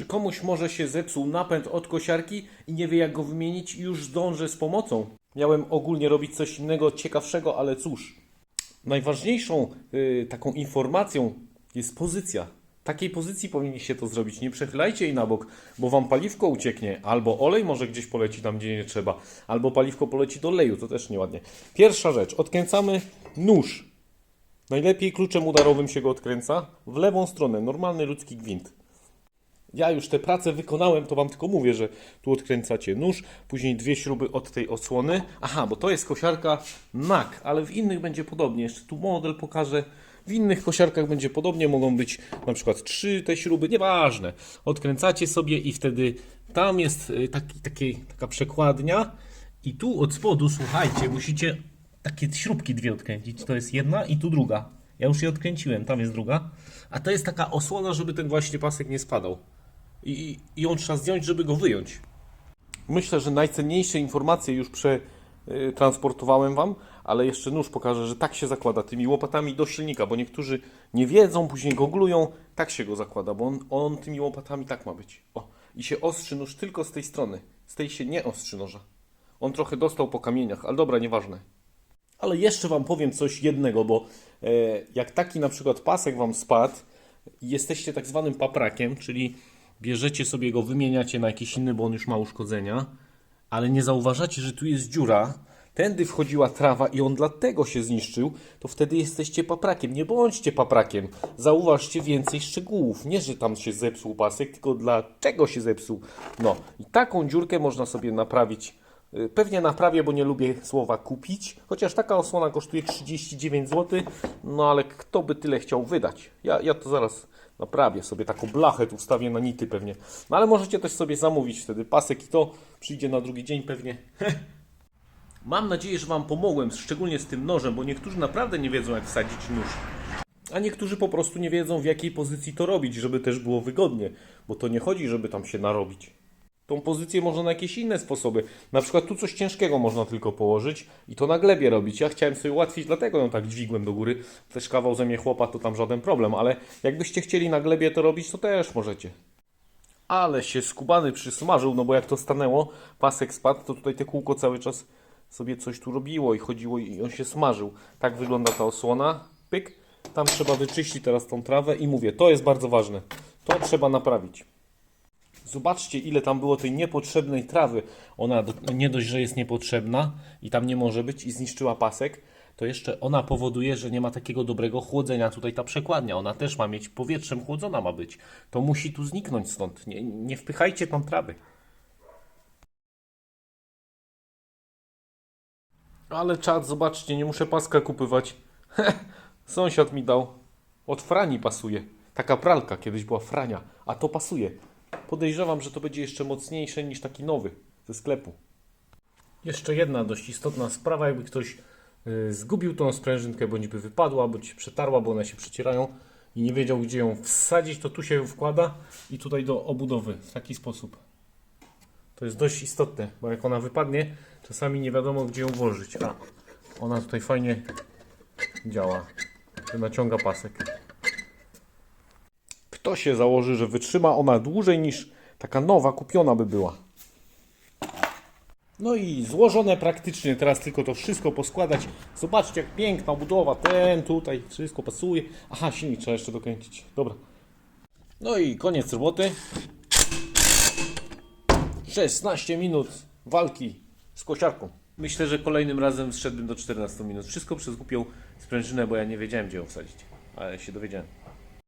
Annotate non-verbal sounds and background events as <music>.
Czy komuś może się zepsuł napęd od kosiarki i nie wie jak go wymienić i już zdążę z pomocą? Miałem ogólnie robić coś innego, ciekawszego, ale cóż. Najważniejszą y, taką informacją jest pozycja. Takiej pozycji powinniście to zrobić. Nie przechylajcie jej na bok, bo wam paliwko ucieknie, albo olej może gdzieś poleci tam, gdzie nie trzeba, albo paliwko poleci do leju, to też nieładnie. Pierwsza rzecz, odkręcamy nóż. Najlepiej kluczem udarowym się go odkręca w lewą stronę, normalny ludzki gwint. Ja już tę pracę wykonałem, to wam tylko mówię, że tu odkręcacie nóż, później dwie śruby od tej osłony. Aha, bo to jest kosiarka NAK, ale w innych będzie podobnie. Jeszcze tu model pokażę. W innych kosiarkach będzie podobnie, mogą być na przykład trzy te śruby, nieważne. Odkręcacie sobie i wtedy tam jest y, taki, taki, taka przekładnia i tu od spodu, słuchajcie, musicie takie śrubki dwie odkręcić. To jest jedna i tu druga. Ja już je odkręciłem, tam jest druga. A to jest taka osłona, żeby ten właśnie pasek nie spadał. I, i- ją trzeba zdjąć, żeby go wyjąć. Myślę, że najcenniejsze informacje już przetransportowałem Wam, ale jeszcze nóż pokażę, że tak się zakłada tymi łopatami do silnika, bo niektórzy nie wiedzą, później goglują, tak się go zakłada, bo on, on tymi łopatami tak ma być. O, i się ostrzy nóż tylko z tej strony, z tej się nie ostrzy noża. On trochę dostał po kamieniach, ale dobra, nieważne. Ale jeszcze Wam powiem coś jednego, bo e, jak taki na przykład pasek Wam spadł jesteście tak zwanym paprakiem, czyli bierzecie sobie go, wymieniacie na jakiś inny, bo on już ma uszkodzenia, ale nie zauważacie, że tu jest dziura, tędy wchodziła trawa i on dlatego się zniszczył, to wtedy jesteście paprakiem. Nie bądźcie paprakiem. Zauważcie więcej szczegółów. Nie, że tam się zepsuł pasek, tylko dlaczego się zepsuł. No i taką dziurkę można sobie naprawić Pewnie naprawię, bo nie lubię słowa kupić, chociaż taka osłona kosztuje 39 zł, no ale kto by tyle chciał wydać? Ja, ja to zaraz naprawię sobie taką blachę, tu wstawię na nity pewnie. No ale możecie też sobie zamówić wtedy pasek i to przyjdzie na drugi dzień pewnie. <laughs> Mam nadzieję, że Wam pomogłem, szczególnie z tym nożem, bo niektórzy naprawdę nie wiedzą jak wsadzić nóż. A niektórzy po prostu nie wiedzą w jakiej pozycji to robić, żeby też było wygodnie, bo to nie chodzi, żeby tam się narobić. Tą pozycję można na jakieś inne sposoby. Na przykład tu coś ciężkiego można tylko położyć i to na glebie robić. Ja chciałem sobie ułatwić, dlatego ją tak dźwigłem do góry. Też kawał ze mnie chłopa to tam żaden problem, ale jakbyście chcieli na glebie to robić, to też możecie. Ale się skubany przysmażył, no bo jak to stanęło, pasek spadł, to tutaj te kółko cały czas sobie coś tu robiło i chodziło i on się smażył. Tak wygląda ta osłona. Pyk. Tam trzeba wyczyścić teraz tą trawę i mówię, to jest bardzo ważne. To trzeba naprawić. Zobaczcie, ile tam było tej niepotrzebnej trawy. Ona nie dość, że jest niepotrzebna i tam nie może być i zniszczyła pasek, to jeszcze ona powoduje, że nie ma takiego dobrego chłodzenia. Tutaj ta przekładnia, ona też ma mieć powietrzem chłodzona ma być. To musi tu zniknąć stąd. Nie, nie wpychajcie tam trawy. Ale czad, zobaczcie, nie muszę paska kupywać. <laughs> Sąsiad mi dał. Od Frani pasuje. Taka pralka kiedyś była Frania, a to pasuje. Podejrzewam, że to będzie jeszcze mocniejsze niż taki nowy ze sklepu. Jeszcze jedna dość istotna sprawa, jakby ktoś y, zgubił tą sprężynkę, bądź by wypadła, bądź się przetarła, bo one się przecierają i nie wiedział, gdzie ją wsadzić, to tu się ją wkłada i tutaj do obudowy w taki sposób. To jest dość istotne, bo jak ona wypadnie, czasami nie wiadomo, gdzie ją włożyć. A, ona tutaj fajnie działa, naciąga pasek. Kto się założy, że wytrzyma ona dłużej niż taka nowa, kupiona by była? No i złożone praktycznie, teraz tylko to wszystko poskładać. Zobaczcie, jak piękna budowa, ten tutaj, wszystko pasuje. Aha, silnik trzeba jeszcze dokręcić. Dobra. No i koniec roboty. 16 minut walki z kosiarką. Myślę, że kolejnym razem zszedłbym do 14 minut. Wszystko przez głupią sprężynę, bo ja nie wiedziałem, gdzie ją wsadzić. Ale się dowiedziałem.